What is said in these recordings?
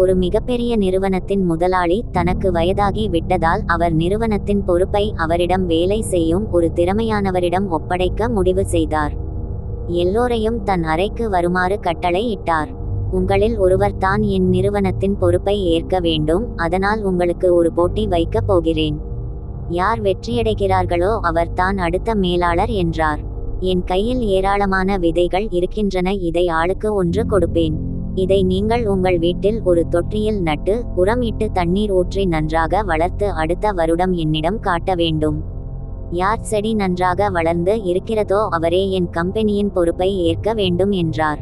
ஒரு மிகப்பெரிய நிறுவனத்தின் முதலாளி தனக்கு வயதாகி விட்டதால் அவர் நிறுவனத்தின் பொறுப்பை அவரிடம் வேலை செய்யும் ஒரு திறமையானவரிடம் ஒப்படைக்க முடிவு செய்தார். எல்லோரையும் தன் அறைக்கு வருமாறு கட்டளை இட்டார். உங்களில் ஒருவர் தான் என் நிறுவனத்தின் பொறுப்பை ஏற்க வேண்டும் அதனால் உங்களுக்கு ஒரு போட்டி வைக்கப் போகிறேன். யார் வெற்றியடைகிறார்களோ அவர் தான் அடுத்த மேலாளர் என்றார். என் கையில் ஏராளமான விதைகள் இருக்கின்றன இதை ஆளுக்கு ஒன்று கொடுப்பேன். இதை நீங்கள் உங்கள் வீட்டில் ஒரு தொட்டியில் நட்டு உரம் இட்டு தண்ணீர் ஊற்றி நன்றாக வளர்த்து அடுத்த வருடம் என்னிடம் காட்ட வேண்டும். யார் செடி நன்றாக வளர்ந்து இருக்கிறதோ அவரே என் கம்பெனியின் பொறுப்பை ஏற்க வேண்டும் என்றார்.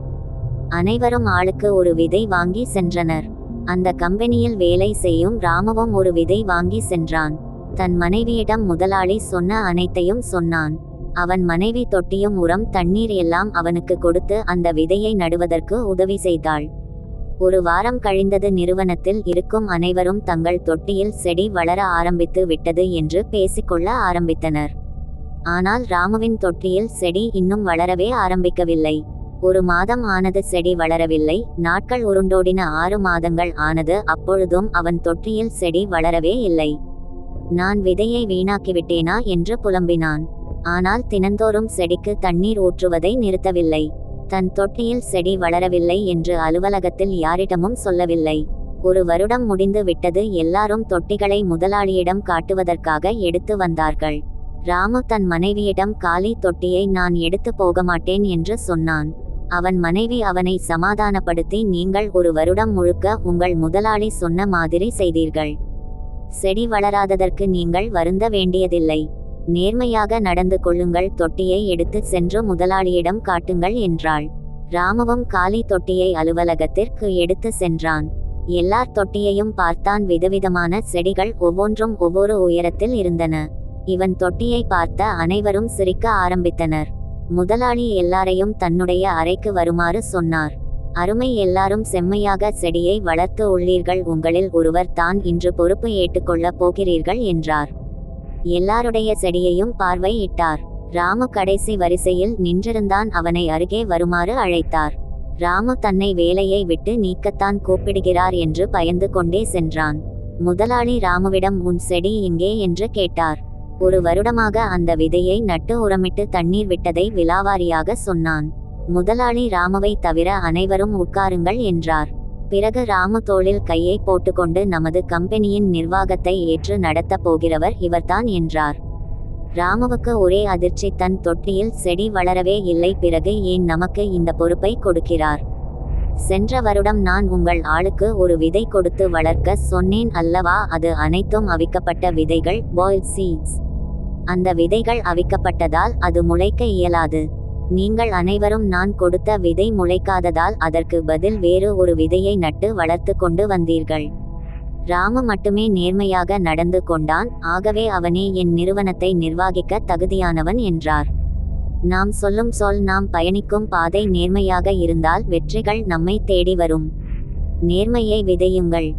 அனைவரும் ஆளுக்கு ஒரு விதை வாங்கி சென்றனர். அந்த கம்பெனியில் வேலை செய்யும் ராமுவும் ஒரு விதை வாங்கி சென்றான். தன் மனைவியிடம் முதலாளி சொன்ன அனைத்தையும் சொன்னான். அவன் மனைவி தொட்டியும் உரம் தண்ணீர் எல்லாம் அவனுக்கு கொடுத்து அந்த விதையை நடுவதற்கு உதவி செய்தாள். ஒரு வாரம் கழிந்தது நிறுவனத்தில் இருக்கும் அனைவரும் தங்கள் தொட்டியில் செடி வளர ஆரம்பித்து விட்டது என்று பேசிக்கொள்ள ஆரம்பித்தனர். ஆனால் ராமுவின் தொட்டியில் செடி இன்னும் வளரவே ஆரம்பிக்கவில்லை. ஒரு மாதம் ஆனது செடி வளரவில்லை நாட்கள் உருண்டோடின ஆறு மாதங்கள் ஆனது அப்பொழுதும் அவன் தொட்டியில் செடி வளரவே இல்லை. நான் விதையை வீணாக்கிவிட்டேனா? என்று புலம்பினான். ஆனால் தினந்தோறும் செடிக்கு தண்ணீர் ஊற்றுவதை நிறுத்தவில்லை. தன் தொட்டியில் செடி வளரவில்லை என்று அலுவலகத்தில் யாரிடமும் சொல்லவில்லை. ஒரு வருடம் முடிந்து விட்டது எல்லாரும் தொட்டிகளை முதலாளியிடம் காட்டுவதற்காக எடுத்து வந்தார்கள். ராமு தன் மனைவியிடம் காலி தொட்டியை நான் எடுத்து போக மாட்டேன் என்று சொன்னான். அவன் மனைவி அவனை சமாதானப்படுத்தி நீங்கள் ஒரு வருடம் முழுக்க உங்கள் முதலாளி சொன்ன மாதிரி செய்தீர்கள். செடி வளராததற்கு நீங்கள் வருந்த வேண்டியதில்லை. நேர்மையாக நடந்து கொள்ளுங்கள் தொட்டியை எடுத்து சென்று முதலாளியிடம் காட்டுங்கள் என்றாள். ராமவும் காலி தொட்டியை அலுவலகத்திற்கு எடுத்து சென்றான். எல்லார் தொட்டியையும் பார்த்தான் விதவிதமான செடிகள் ஒவ்வொன்றும் ஒவ்வொரு உயரத்தில் இருந்தன. இவன் தொட்டியை பார்த்த அனைவரும் சிரிக்க ஆரம்பித்தனர். முதலாளி எல்லாரையும் தன்னுடைய அறைக்கு வருமாறு சொன்னார். அருமை எல்லாரும் செம்மையாக செடியை வளர்த்து உள்ளீர்கள் உங்களில் ஒருவர் தான் இன்று பொறுப்பு ஏற்றுக்கொள்ளப் போகிறீர்கள் என்றார். எல்லாருடைய செடியையும் பார்வையிட்டார். ராமு கடைசி வரிசையில் நின்றிருந்தான் அவனை அருகே வருமாறு அழைத்தார். ராமு தன்னை வேலையை விட்டு நீக்கத்தான் கூப்பிடுகிறார் என்று பயந்து கொண்டே சென்றான். முதலாளி ராமுவிடம் உன் செடி எங்கே என்று கேட்டார். ஒரு வருடமாக அந்த விதையை நட்டு உரமிட்டு தண்ணீர் விட்டதை விலாவாரியாக சொன்னான். முதலாளி ராமுவை தவிர அனைவரும் உட்காருங்கள் என்றார். பிறகு ராமு தோளில் கையை போட்டுக்கொண்டு நமது கம்பெனியின் நிர்வாகத்தை ஏற்று நடத்தப் போகிறவர் இவர்தான் என்றார். ராமுவுக்கு ஒரே அதிர்ச்சி தன் தொட்டியில் செடி வளரவே இல்லை பிறகு ஏன் நமக்கு இந்த பொறுப்பை கொடுக்கிறார்? சென்ற வருடம் நான் உங்கள் ஆளுக்கு ஒரு விதை கொடுத்து வளர்க்க சொன்னேன் அல்லவா? அது அனைத்தும் அவிக்கப்பட்ட விதைகள் பாயில் சீட்ஸ் அந்த விதைகள் அவிக்கப்பட்டதால் அது முளைக்க இயலாது. நீங்கள் அனைவரும் நான் கொடுத்த விதை முளைக்காததால் அதற்கு பதில் வேறு ஒரு விதையை நட்டு வளர்த்து கொண்டு வந்தீர்கள். ராமு மட்டுமே நேர்மையாக நடந்து கொண்டான். ஆகவே அவனே என் நிறுவனத்தை நிர்வாகிக்க தகுதியானவன் என்றார். நாம் சொல்லும் சொல் நாம் பயணிக்கும் பாதை நேர்மையாக இருந்தால் வெற்றிகள் நம்மை தேடி வரும். நேர்மையை விதையுங்கள்.